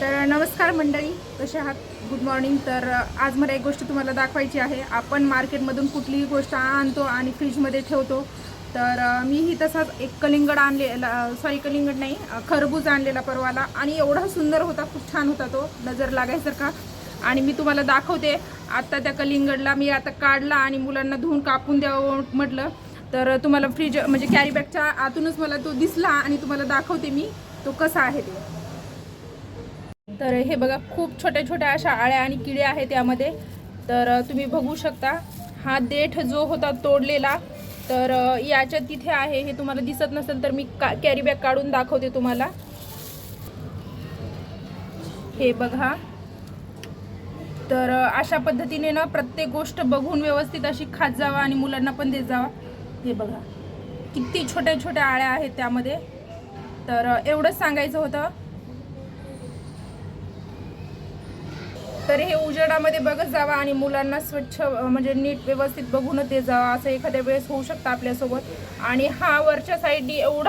तर नमस्कार मंडळी कसे आहात? गुड मॉर्निंग तर आज मला एक गोष्ट तुम्हाला दाखवायची आहे. आपण मार्केटमधून कुठलीही गोष्ट आणतो आणि फ्रीजमध्ये ठेवतो. तर मीही तसाच एक कलिंगड आणलेला सॉरी कलिंगड नाही खरबूज आणलेला परवाला. आणि एवढा सुंदर होता खूप छान होता तो नजर लागायसारखा. आणि मी तुम्हाला दाखवते आत्ता त्या कलिंगडला मी आता काढला आणि मुलांना धुवून कापून द्यावं म्हटलं. तर तुम्हाला फ्रीज म्हणजे कॅरीबॅगच्या आतूनच मला तो दिसला आणि तुम्हाला दाखवते मी तो कसा आहे ते. तर हे बघा खूप छोट्या छोट्या अशा आळ्या आणि किडे आहेत त्यामध्ये तर तुम्ही बघू शकता हा देठ जो होता तोडलेला तर याच्या तिथे आहे हे तुम्हाला दिसत नसेल तर मी का कॅरीबॅग काढून दाखवते तुम्हाला. हे बघा. तर अशा पद्धतीने ना प्रत्येक गोष्ट बघून व्यवस्थित अशी खात जावा आणि मुलांना पण देत जावा. हे बघा. किती छोट्या छोट्या आळ्या आहेत त्यामध्ये. तर एवढंच सांगायचं होतं. तर हे उजेडामध्ये बघत जावा आणि मुलांना स्वच्छ म्हणजे नीट व्यवस्थित बघूनच ते जावा असं एखाद्या वेळेस होऊ शकतं आपल्यासोबत. आणि हा वरच्या साईडनी एवढा